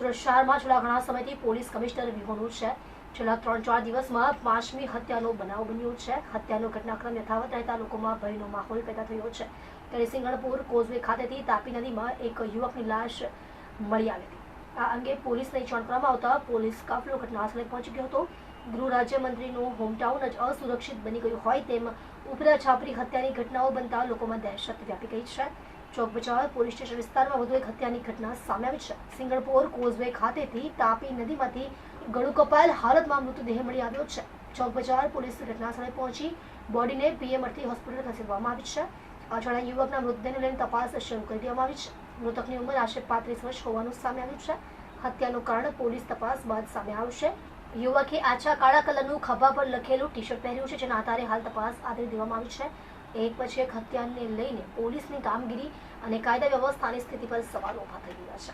સુરત શહેરમાં છેલ્લા ઘણા સમયથી પોલીસ કમિશનર વિહોણું છે. છેલ્લા ત્રણ ચાર દિવસમાં પાંચમી હત્યાનો બનાવ બન્યો છે. હત્યાનો ઘટનાક્રમ યથાવત રહેતા લોકોમાં ભયનો માહોલ પેદા થયો છે. ત્યારે સિંગણપુર કોઝવે ખાતેથી તાપી નદીમાં એક યુવકની લાશ મળી આવી હતી. આ અંગે પોલીસને જાણ કરવામાં આવતા પોલીસ કાફલો ઘટનાસ્થળે પહોંચી ગયો હતો. ગૃહ રાજ્યમંત્રીનું હોમટાઉન જ અસુરક્ષિત બની ગયું હોય તેમ ઉપરા છાપરી હત્યાની ઘટનાઓ બનતા લોકોમાં દહેશત વ્યાપી ગઈ છે. ચોક બજાર પોલીસ સ્ટેશન વિસ્તારમાં વધુ એક હત્યાની ઘટના સામે આવી છે. સિંગણપોર કોઝવે ખાતેથી તાપી નદીમાંથી ગળું કપાયેલ હાલતમાં મૃતદેહ મળી આવ્યો છે. ચોક બજાર પોલીસ ઘટનાસ્થળે પહોંચી બોડીને પીએમ હોસ્પિટલ ખસેડવામાં આવી છે. અજાણ્યા યુવકના મૃતદેહને લઈને તપાસ શરૂ કરી દેવામાં આવી છે. મૃતકની ઉંમર આશરે પાંત્રીસ વર્ષ હોવાનું સામે આવ્યું છે. હત્યાનું કારણ પોલીસ તપાસ બાદ સામે આવશે યુવકે આછા કાળા કલરનું ખભા પર લખેલું ટી શર્ટ પહેર્યું છે, જેના આધારે હાલ તપાસ આદરી દેવામાં આવી છે. એક પછી એક હત્યાને લઈને પોલીસની કામગીરી અને કાયદા વ્યવસ્થાની સ્થિતિ પર સવાલો ઊભા થઈ રહ્યા છે.